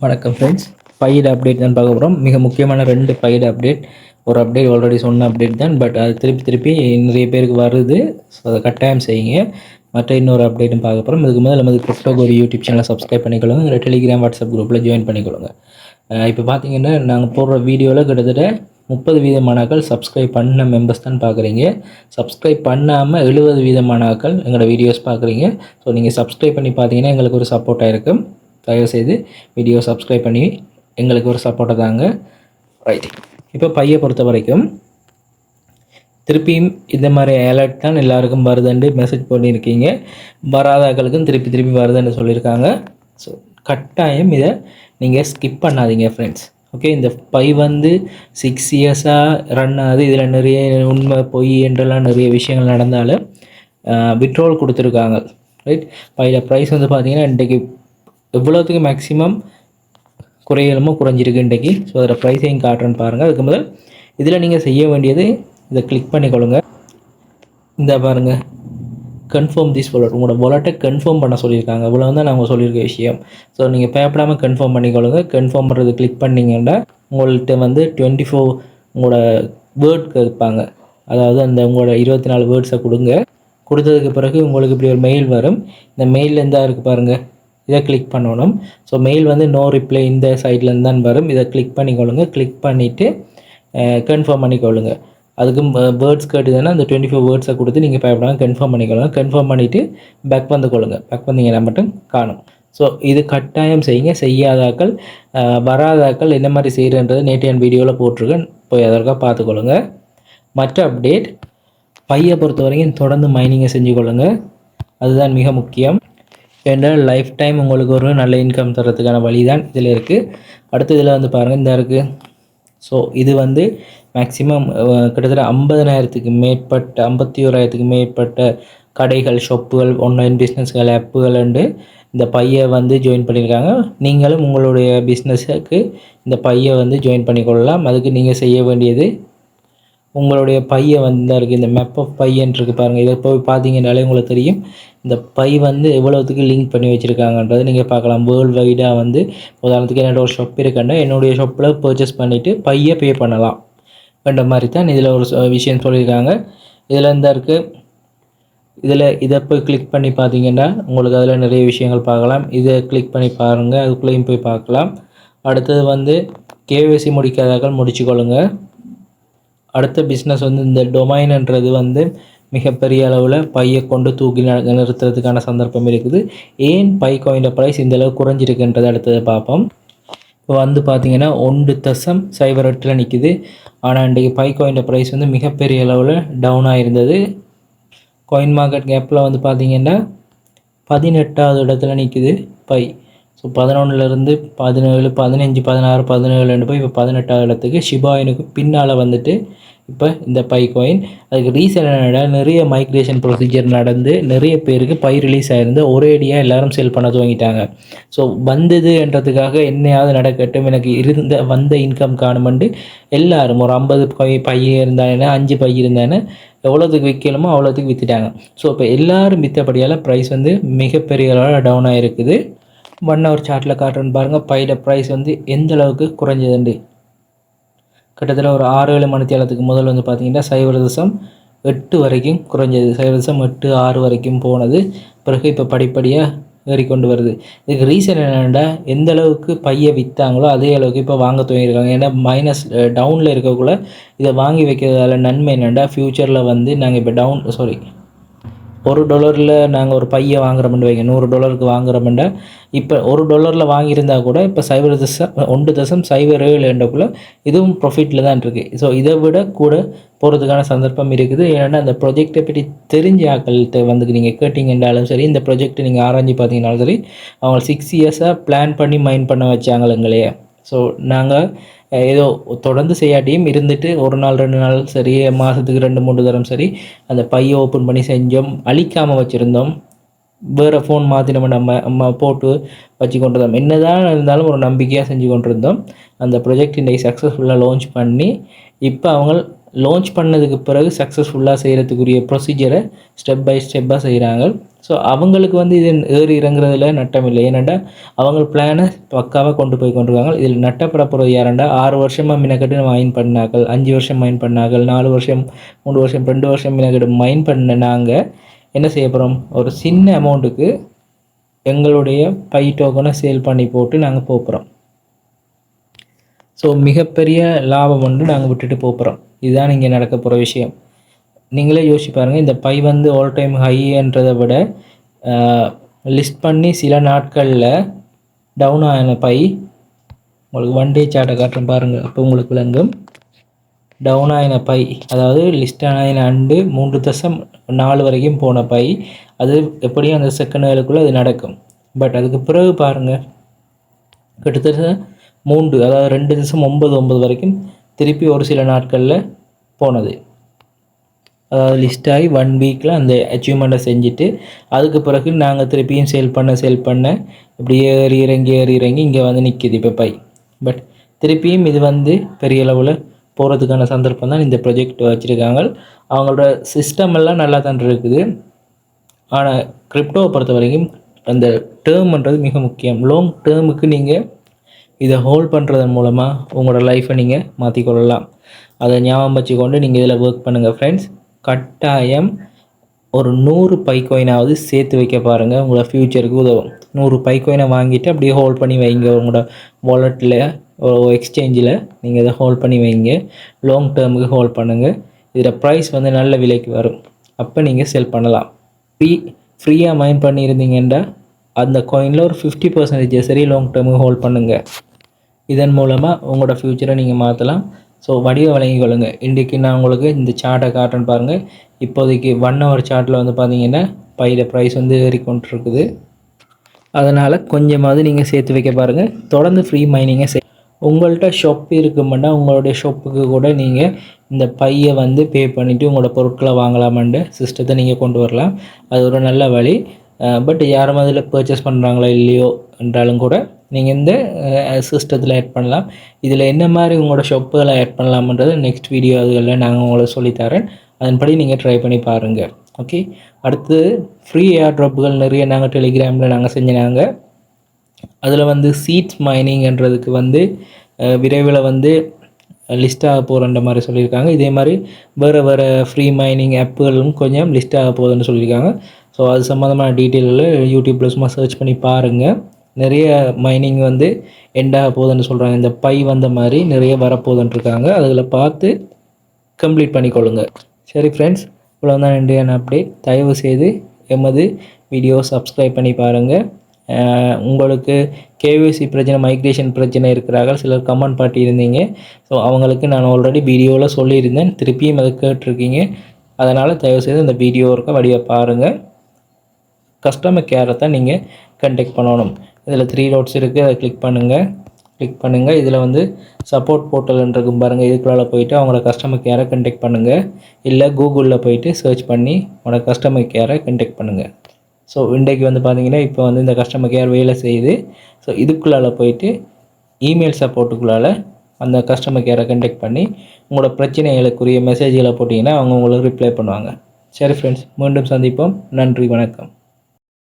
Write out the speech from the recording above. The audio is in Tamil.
வணக்கம் ஃப்ரெண்ட்ஸ் பையட் அப்டேட் தான் பார்க்க போகிறோம் மிக முக்கியமான ரெண்டு பையட் அப்டேட் ஒரு அப்டேட் ஆல்ரெடி சொன்ன அப்டேட் தான் பட் அது திருப்பி திருப்பி நிறைய பேருக்கு வருது. ஸோ அதை கட்டாயம் செய்யுங்க. மற்ற இன்னொரு அப்டேட்டும் பார்க்க போகிறோம் இதுக்கு முதல்ல நமது கிரிப்டோகோரி ஒரு யூடியூப் சேனலை சப்ஸ்கிரைப் பண்ணிக்கொள்ளுங்க இல்லை டெலிகிராம் வாட்ஸ்அப் குரூப்பில் ஜாயின் பண்ணிக்கொள்ளுங்க. இப்போ பார்த்தீங்கன்னா நாங்கள் போடுற வீடியோவில் கிட்டத்தட்ட முப்பது வீதமானாக்கள் சப்ஸ்கிரைப் பண்ண மெம்பர்ஸ் தான் பார்க்குறீங்க சப்ஸ்கிரைப் பண்ணாமல் எழுபது வீதமானாக்கள் எங்களோட வீடியோஸ் பார்க்குறீங்க ஸோ நீங்கள் சப்ஸ்கிரைப் பண்ணி பார்த்தீங்கன்னா எங்களுக்கு ஒரு சப்போர்ட்டாக இருக்கும். தயவுசெய்து வீடியோ சப்ஸ்கிரைப் பண்ணி எங்களுக்கு ஒரு சப்போர்ட்டை தாங்க. ரைட் இப்போ பையை பொறுத்த வரைக்கும் திருப்பியும் இந்த மாதிரி அலர்ட் தான் எல்லாருக்கும் வருதுன்னு மெசேஜ் பண்ணியிருக்கீங்க வராதாக்களுக்கும் திருப்பி திருப்பி வருதுன்னு சொல்லியிருக்காங்க. ஸோ கட்டாயம் இதை நீங்கள் ஸ்கிப் பண்ணாதீங்க ஃப்ரெண்ட்ஸ் ஓகே இந்த பை வந்து சிக்ஸ் இயர்ஸாக ரன் ஆகுது. இதில் நிறைய உண்மை பொய் என்றெல்லாம் நிறைய விஷயங்கள் நடந்தாலும் விட்ரோல் கொடுத்துருக்காங்க. ரைட் பையில் ப்ரைஸ் வந்து பார்த்தீங்கன்னா இன்றைக்கு எவ்வளோத்துக்கு மேக்ஸிமம் குறையலுமோ குறைஞ்சிருக்கு இன்றைக்கி. ஸோ அதோட ப்ரைஸையும் காட்டுறேன்னு பாருங்கள் அதுக்கு முதல் இதில் நீங்கள் செய்ய வேண்டியது இதை கிளிக் பண்ணிக்கொள்ளுங்க. இந்த பாருங்கள் கன்ஃபார்ம் திஸ் வாலெட் உங்களோட வாலெட்டை கன்ஃபார்ம் பண்ண சொல்லியிருக்காங்க. இவ்வளோ தான் நாங்கள் சொல்லியிருக்க விஷயம். ஸோ நீங்கள் பயப்படாமல் கன்ஃபார்ம் பண்ணிக்கொள்ளுங்க. கன்ஃபார்ம் பண்ணுறது கிளிக் பண்ணிங்கன்னா உங்கள்கிட்ட வந்து டுவெண்ட்டி ஃபோர் உங்களோட வேர்ட் கேட்பாங்க அதாவது அந்த உங்களோட இருபத்தி நாலு வேர்ட்ஸை கொடுங்க. கொடுத்ததுக்கு பிறகு உங்களுக்கு இப்படி ஒரு மெயில் வரும். இந்த மெயிலில் இருந்தால் இருக்குது பாருங்கள் இதை கிளிக் பண்ணணும். ஸோ மெயில் வந்து நோ ரிப்ளை இந்த சைட்லேருந்து தான் வரும். இதை கிளிக் பண்ணிக்கொள்ளுங்க. கிளிக் பண்ணிவிட்டு கன்ஃபார்ம் பண்ணிக்கொள்ளுங்க. அதுக்கு வேர்ட்ஸ் கேட்டுதுன்னா அந்த டுவெண்ட்டி ஃபோர் வேர்ட்ஸை கொடுத்து நீங்கள் பயப்படாமல் கன்ஃபார்ம் பண்ணிக்கொள்ளுங்க. கன்ஃபார்ம் பண்ணிவிட்டு பேக் வந்து கொள்ளுங்கள் பேக் வந்தீங்கன்னா மட்டும் காணும். ஸோ இது கட்டாயம் செய்யுங்க. செய்யாதாக்கள் வராதாக்கள் என்ன மாதிரி செய்கிறன்றது என் வீடியோவில் போட்டிருக்கேன். போய் அதற்காக பார்த்துக்கொள்ளுங்க. மற்ற அப்டேட் பையை பொறுத்த வரைக்கும் தொடர்ந்து மைனிங்கை செஞ்சு கொள்ளுங்கள் அதுதான் மிக முக்கியம். என்றால் லைஃப் டைம் உங்களுக்கு ஒரு நல்ல இன்கம் தரத்துக்கான வழி தான் இதில் இருக்குது அடுத்து இதில் வந்து பாருங்கள் இந்த இருக்குது ஸோ இது வந்து மேக்ஸிமம் கிட்டத்தட்ட ஐம்பதனாயிரத்துக்கு மேற்பட்ட ஐம்பத்தி ஓராயிரத்துக்கு மேற்பட்ட கடைகள் ஷாப்புகள் ஆன்லைன் பிஸ்னஸ்கள் ஆப்புகள் உண்டு இந்த பையை வந்து ஜாயின் பண்ணியிருக்காங்க நீங்களும் உங்களுடைய பிஸ்னஸுக்கு இந்த பையை வந்து ஜாயின் பண்ணிக்கொள்ளலாம். அதுக்கு நீங்கள் செய்ய வேண்டியது உங்களுடைய பையை வந்து இருக்குது இந்த மேப் ஆஃப் பையன் இருக்குது பாருங்கள் இதை போய் பார்த்தீங்கன்னாலே உங்களுக்கு தெரியும். இந்த பை வந்து எவ்வளோத்துக்கு லிங்க் பண்ணி வச்சுருக்காங்கன்றது நீங்கள் பார்க்கலாம். வேர்ல்டு வைடாக வந்து உதாரணத்துக்கு என்னோட ஒரு ஷாப் இருக்குன்னா என்னுடைய ஷாப்பில் பர்ச்சேஸ் பண்ணிவிட்டு பையை பே பண்ணலாம். என்ற மாதிரி தான் இதில் ஒரு விஷயம் சொல்லியிருக்காங்க. இதில் இந்த இருக்குது இதில் இதை போய் கிளிக் பண்ணி பார்த்தீங்கன்னா உங்களுக்கு அதில் நிறைய விஷயங்கள் பார்க்கலாம். இதை கிளிக் பண்ணி பாருங்கள் அதுக்குள்ளேயும் போய் பார்க்கலாம். அடுத்தது வந்து கேவிசி முடிக்காதாக்கள் முடிச்சுக்கொள்ளுங்க. அடுத்த பிஸ்னஸ் வந்து இந்த டொமைன்ன்றது வந்து மிகப்பெரிய அளவில் பையை கொண்டு தூக்கி ந- நிறுத்துறதுக்கான சந்தர்ப்பம் இருக்குது. ஏன் பை காயினோட ப்ரைஸ் இந்த அளவு குறைஞ்சிருக்குன்றதை அடுத்தது பார்ப்போம். இப்போ வந்து பார்த்தீங்கன்னா ஒன்று தசம் சைபர் எட்டில் நிற்கிது ஆனால் இன்றைக்கு பை காயினோட ப்ரைஸ் வந்து மிகப்பெரிய அளவில் டவுனாக இருந்தது காயின் மார்க்கெட் கேப்பில் வந்து பார்த்திங்கன்னா பதினெட்டாவது இடத்துல நிற்குது பை. ஸோ பதினொன்றுலேருந்து பதினேழு பதினஞ்சு பதினாறு பதினேழுன்னு போய் இப்போ பதினெட்டாவது இடத்துக்கு ஷிபாயினுக்கு பின்னால் வந்துட்டு இப்போ இந்த பை காயின் அதுக்கு ரீசன் என்னடா நிறைய மைக்ரேஷன் ப்ரொசீஜர் நடந்து நிறைய பேருக்கு பை ரிலீஸ் ஆயிருந்து ஒரேடியாக எல்லாரும் செல் பண்ண துவங்கிட்டாங்க. ஸோ வந்தது என்றதுக்காக என்னையாவது நடக்கட்டும் எனக்கு இருந்த வந்த இன்கம் காணுமெண்டு எல்லாரும் ஒரு ஐம்பது பை பை இருந்தானே அஞ்சு பை இருந்தானே எவ்வளோத்துக்கு விற்கணுமோ அவ்வளோத்துக்கு விற்றுட்டாங்க ஸோ இப்போ எல்லாரும் விற்றபடியால் ப்ரைஸ் வந்து மிகப்பெரிய அளவில் டவுன் ஆகிருக்குது ஒன் ஹவர் சார்ட்டில் காட்டுறேன்னு பாருங்கள் பைட ப்ரைஸ் வந்து எந்த அளவுக்கு குறைஞ்சதுண்டு. கிட்டத்தட்ட ஒரு ஆறு ஏழு மணி தேலத்துக்கு முதல் வந்து பார்த்திங்கன்னா சைவ தசம் எட்டு வரைக்கும் குறைஞ்சது. சைவரசம் எட்டு ஆறு வரைக்கும் போனது. பிறகு இப்போ படிப்படியாக ஏறிக்கொண்டு வருது. இதுக்கு ரீசன் என்னென்னா எந்த அளவுக்கு பையை விற்றாங்களோ அதே அளவுக்கு இப்போ வாங்க துவங்கியிருக்காங்க. ஏன்னா மைனஸ் டவுனில் இருக்கக்குள்ள இதை வாங்கி வைக்கிறதால நன்மை என்னென்னா ஃப்யூச்சரில் வந்து நாங்கள் இப்போ டவுன் சாரி ஒரு டாலரில் நாங்கள் ஒரு பையை வாங்குறோம்னு வைங்க நூறு டாலருக்கு வாங்குறோம்னா. இப்போ ஒரு டாலரில் வாங்கியிருந்தா கூட இப்போ சைபர் தசம் ஒன்று தசம் சைபர் ஏழு என்றக்குள்ளே இதுவும் ப்ராஃபிட்டில் தான் இருக்குது ஸோ இதை விட கூட போகிறதுக்கான சந்தர்ப்பம் இருக்குது. ஏன்னா அந்த ப்ரொஜெக்டை பற்றி தெரிஞ்ச ஆக்கள்கிட்ட வந்து நீங்கள் கேட்டிங்கன்றாலும் சரி இந்த ப்ரொஜெக்ட் நீங்கள் ஆராய்ஞ்சு பார்த்தீங்கனாலும் சரி அவங்க சிக்ஸ் இயர்ஸாக பிளான் பண்ணி மைண்ட் பண்ண வச்சாங்களே ஸோ நாங்கள் ஏதோ தொடர்ந்து செய்யாட்டியும் இருந்துட்டு ஒரு நாள் ரெண்டு நாள் சரி மாதத்துக்கு ரெண்டு மூணு தரம் சரி அந்த பையை ஓப்பன் பண்ணி செஞ்சோம். அழிக்காமல் வச்சுருந்தோம். வேறு ஃபோன் மாற்றி நம்ம நம்ம நம்ம போட்டு வச்சு கொண்டிருந்தோம். என்னதான் இருந்தாலும் ஒரு நம்பிக்கையாக செஞ்சு கொண்டிருந்தோம். அந்த ப்ரொஜெக்ட் இன்றைக்கு சக்ஸஸ்ஃபுல்லாக லான்ச் பண்ணி இப்போ அவங்க லான்ச் பண்ணதுக்கு பிறகு சக்ஸஸ்ஃபுல்லாக செய்கிறதுக்குரிய ப்ரொசீஜரை ஸ்டெப் பை ஸ்டெப்பாக செய்கிறாங்க ஸோ அவங்களுக்கு வந்து இது ஏறி இறங்குறதுல நட்டம் இல்லை. ஏன்னாண்டா அவங்க பிளானை பக்காவாக கொண்டு போய் கொண்டிருக்காங்க. இதில் நட்டப்பட போகிறது யாரண்டா ஆறு வருஷமாக மினக்கட்டு மைன் பண்ணாக்கள் அஞ்சு வருஷம் மைன் பண்ணாக்கள் நாலு வருஷம் மூணு வருஷம் ரெண்டு வருஷம் மினக்கட்டு மைன் பண்ண நாங்கள் என்ன செய்ய போகிறோம் ஒரு சின்ன அமௌண்ட்டுக்கு எங்களுடைய பை டோக்கனை சேல் பண்ணி போட்டு நாங்கள் போகிறோம் ஸோ மிகப்பெரிய லாபம் வந்து நாங்கள் விட்டுட்டு போகிறோம் இதுதான் இங்கே நடக்க போகிற விஷயம். நீங்களே யோசிச்சு பாருங்கள் இந்த பை வந்து ஆல் டைம் ஹைன்றதை விட லிஸ்ட் பண்ணி சில நாட்களில் டவுன் ஆன பை உங்களுக்கு ஒன் டே சார்ட்டை காட்டுறேன் பாருங்கள் அப்போ உங்களுக்கு விளங்கும். டவுன் ஆயின பை அதாவது லிஸ்ட் ஆன அண்டு மூன்று தசம் நாலு வரைக்கும் போன பை அது எப்படியும் அந்த செகண்டுகளுக்குள்ளே அது நடக்கும். பட் அதுக்கு பிறகு பாருங்கள் கிட்டத்தட்ட மூன்று அதாவது ரெண்டு தசம் ஒம்பது ஒம்பது வரைக்கும் திருப்பி ஒரு சில நாட்களில் போனது. அதாவது லிஸ்ட் ஆகி ஒன் வீக்கில் அந்த அச்சீவ்மெண்ட்டை செஞ்சுட்டு அதுக்கு பிறகு நாங்கள் திருப்பியும் சேல் பண்ண சேல் பண்ண இப்படி ஏறி இறங்கி ஏறி இறங்கி இங்கே வந்து நிற்கிது இப்போ பை. பட் திருப்பியும் இது வந்து பெரிய அளவில் போகிறதுக்கான சந்தர்ப்பம் தான் இந்த ப்ரொஜெக்ட் வச்சுருக்காங்க. அவங்களோட சிஸ்டம் எல்லாம் நல்லா தான் இருக்குது. ஆனால் கிரிப்டோவை பொறுத்த வரைக்கும் அந்த டேர்ம்ன்றது மிக முக்கியம். லாங் டேர்முக்கு நீங்கள் இதை ஹோல்ட் பண்ணுறதன் மூலமாக உங்களோட லைஃப்பை நீங்கள் மாற்றிக்கொள்ளலாம் அதை ஞாபகம் வச்சுக்கொண்டு நீங்கள் இதில் ஒர்க் பண்ணுங்கள் ஃப்ரெண்ட்ஸ் கட்டாயம் ஒரு நூறு பைக்கோயினாவது சேர்த்து வைக்க பாருங்கள் உங்களோட ஃப்யூச்சருக்கு உதவும். நூறு பைக்கோயினை வாங்கிட்டு அப்படியே ஹோல்ட் பண்ணி வைங்க. உங்களோட வாலெட்டில் எக்ஸ்சேஞ்சில் நீங்கள் இதை ஹோல்ட் பண்ணி வைங்க. லாங் டேர்முக்கு ஹோல்ட் பண்ணுங்கள் இதில் ப்ரைஸ் வந்து நல்ல விலைக்கு வரும். அப்போ நீங்கள் செல் பண்ணலாம். ஃப்ரீ ஃப்ரீயாக மைண்ட் பண்ணியிருந்தீங்கன்னா அந்த காயினில் ஒரு ஃபிஃப்டி பர்சன்டேஜ் சரி லாங் டேர்முக்கு ஹோல்ட் பண்ணுங்கள் இதன் மூலமாக உங்களோட ஃப்யூச்சரை நீங்கள் மாற்றலாம் ஸோ வடிவ வழங்கி கொள்ளுங்கள் இன்றைக்கி நான் உங்களுக்கு இந்த சார்ட்டை காட்டுறேன் பாருங்கள் இப்போதைக்கு ஒன் ஹவர் சார்ட்டில் வந்து பார்த்தீங்கன்னா பையில ப்ரைஸ் வந்து ஏறிக்கொண்டிருக்குது அதனால் கொஞ்சமாவது நீங்கள் சேர்த்து வைக்க பாருங்கள் தொடர்ந்து ஃப்ரீ மைனிங்கை செய் உங்கள்கிட்ட ஷொப் இருக்குமெண்டா உங்களுடைய ஷொப்புக்கு கூட நீங்கள் இந்த பையை வந்து பே பண்ணிவிட்டு உங்களோட பொருட்களை வாங்கலாமான்ட்டு சிஸ்டத்தை நீங்கள் கொண்டு வரலாம். அது ஒரு நல்ல வழி. பட் யாரும் அதில் பர்ச்சேஸ் பண்ணுறாங்களோ இல்லையோ என்றாலும் கூட நீங்கள் இந்த சிஸ்டத்தில் ஆட் பண்ணலாம். இதில் என்ன மாதிரி உங்களோட ஷாப்புகளை ஆட் பண்ணலாம்ன்றது நெக்ஸ்ட் வீடியோ அதுகளில் நாங்கள் உங்களுக்கு சொல்லித்தரேன். அதன்படி நீங்கள் ட்ரை பண்ணி பாருங்கள் ஓகே அடுத்து ஃப்ரீ ஏர் ட்ராப்புகள் நிறைய நாங்கள் டெலிகிராமில் நாங்கள் செஞ்சினாங்க அதில் வந்து சீட்ஸ் மைனிங்ன்றதுக்கு வந்து விரைவில் வந்து லிஸ்ட்டாக போகிறன்ற மாதிரி சொல்லியிருக்காங்க. இதே மாதிரி வேறு வேறு ஃப்ரீ மைனிங் ஆப்புகளும் கொஞ்சம் லிஸ்ட்டாக போகுதுன்னு சொல்லியிருக்காங்க. ஸோ அது சம்மந்தமான டீட்டெயிலில் யூடியூப்பில் சும்மா சர்ச் பண்ணி பாருங்கள் நிறைய மைனிங் வந்து எண்டாக போகுதுன்னு சொல்கிறாங்க இந்த பை வந்த மாதிரி நிறைய வரப்போகுதுன்னு இருக்காங்க அதில் பார்த்து கம்ப்ளீட் பண்ணிக்கொள்ளுங்க. சரி ஃப்ரெண்ட்ஸ் இவ்வளோ தான் இன்றையான அப்டேட் தயவு செய்து எமது வீடியோ சப்ஸ்கிரைப் பண்ணி பாருங்கள் உங்களுக்கு கேவிசி பிரச்சனை மைக்ரேஷன் பிரச்சனை இருக்கிறார்கள். சிலர் கமெண்ட் பாட்டி இருந்தீங்க ஸோ அவங்களுக்கு நான் ஆல்ரெடி வீடியோவில் சொல்லியிருந்தேன். திருப்பியும் அதை கேட்டிருக்கீங்க. அதனால் தயவுசெய்து இந்த வீடியோ இருக்க வடிவை பாருங்கள் கஸ்டமர் கேரை தான் நீங்கள் கண்டெக்ட் பண்ணணும். இதில் த்ரீ டாட்ஸ் இருக்குது அதை கிளிக் பண்ணுங்கள் கிளிக் பண்ணுங்கள் இதில் வந்து சப்போர்ட் போர்ட்டல்ன்றிருக்கும் பாருங்கள் இதுக்குள்ளால் போயிட்டு அவங்களோட கஸ்டமர் கேரை கண்டெக்ட் பண்ணுங்கள் இல்லை கூகுளில் போயிட்டு சர்ச் பண்ணி உங்களோட கஸ்டமர் கேரை கண்டெக்ட் பண்ணுங்கள் ஸோ இன்றைக்கு வந்து பார்த்தீங்கன்னா இப்போ வந்து இந்த கஸ்டமர் கேர் வேலை செய்யுது. ஸோ இதுக்குள்ளால் போயிட்டு இமெயில் சப்போர்ட்டுக்குள்ளால் அந்த கஸ்டமர் கேரை கண்டெக்ட் பண்ணி உங்களோட பிரச்சனைகளுக்குரிய மெசேஜ்களை போட்டிங்கன்னா அவங்க உங்களுக்கு ரிப்ளை பண்ணுவாங்க. சரி ஃப்ரெண்ட்ஸ் மீண்டும் சந்திப்போம். நன்றி வணக்கம்.